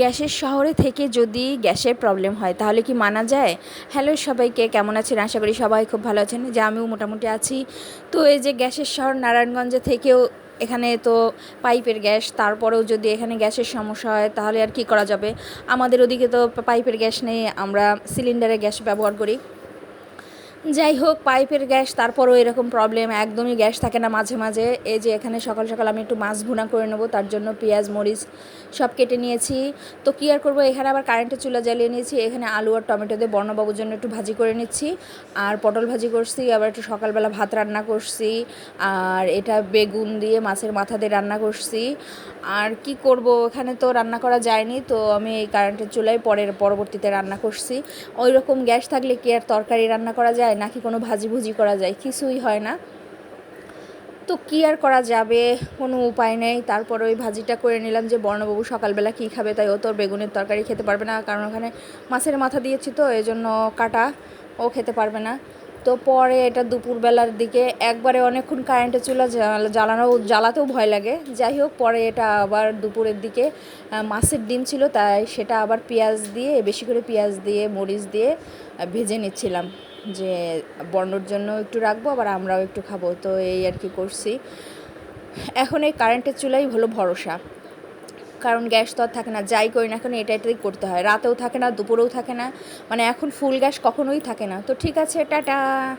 গ্যাসের শহরে থেকে যদি গ্যাসের প্রবলেম হয়, তাহলে কি মানা যায়? হ্যালো সবাইকে, কেমন আছেন? আশা করি সবাই খুব ভালো আছেন। যে আমিও মোটামুটি আছি। তো এই যে গ্যাসের শহর নারায়ণগঞ্জে থেকেও এখানে তো পাইপের গ্যাস, তারপরেও যদি এখানে গ্যাসের সমস্যা হয়, তাহলে আর কি করা যাবে? আমাদের ওদিকে তো পাইপের গ্যাস নেই, আমরা সিলিন্ডারে গ্যাস ব্যবহার করি। যাই হোক, পাইপের গ্যাস, তারপরও এরকম প্রবলেম একদমই গ্যাস থাকে না মাঝে মাঝে। এই যে এখানে সকাল সকাল আমি একটু মাছ ভুনা করে নেব, তার জন্য পেঁয়াজ, মরিচ সব কেটে নিয়েছি। তো কী আর করব, এখানে আবার কারেন্টের চুলা জ্বালিয়ে নিয়েছি, এখানে আলু আর টমেটো দিয়ে বর্ণবাবুর জন্য একটু ভাজি করে নিচ্ছি। আর পটল ভাজি করছি, আবার একটু সকালবেলা ভাত রান্না করছি, আর এটা বেগুন দিয়ে মাছের মাথা দিয়ে রান্না করছি। আর কি করব, এখানে তো রান্না করা যায়নি, তো আমি এই কারেন্টের চুলায় পরের, পরবর্তীতে রান্না করছি। ওই রকম গ্যাস থাকলে কি আর তরকারি রান্না করা যায়? নাকি কোনো ভাজি ভুজি করা যায়? কিছুই হয় না। তো কী আর করা যাবে? কোনো উপায় নেই। তারপর ওই ভাজিটা করে নিলাম যে, বর্ণবাবু সকালবেলা কী খাবে? তাই ও তোর বেগুনের তরকারি খেতে পারবে না। কারণ ওখানে মাছের মাথা দিয়েছি তো এই জন্য কাটা। ও খেতে পারবে না। তো পরে এটা দুপুরবেলার দিকে একবারে অনেকক্ষণ কারেন্টে চুলা জ্বালানো, জ্বালাতেও ভয় লাগে। যাই হোক, পরে এটা আবার দুপুরের দিকে মাছের ডিম ছিল, তাই সেটা আবার পেঁয়াজ দিয়ে, বেশি করে পেঁয়াজ দিয়ে, মরিচ দিয়ে ভেজে নিচ্ছিলাম। যে বর্ণর জন্য একটু রাখব, আবার আমরাও একটু খাব। তো এই আর কি করছি। এখন এই কারেন্টের চুলাই হলো ভরসা। কারণ গ্যাস তো আর থাকে না, যাই করি না কেন এটা এটাই করতে হয়। রাতেও থাকে না, দুপুরেও থাকে না। মানে এখন ফুল গ্যাস কখনোই থাকে না। তো ঠিক আছে, টাটা।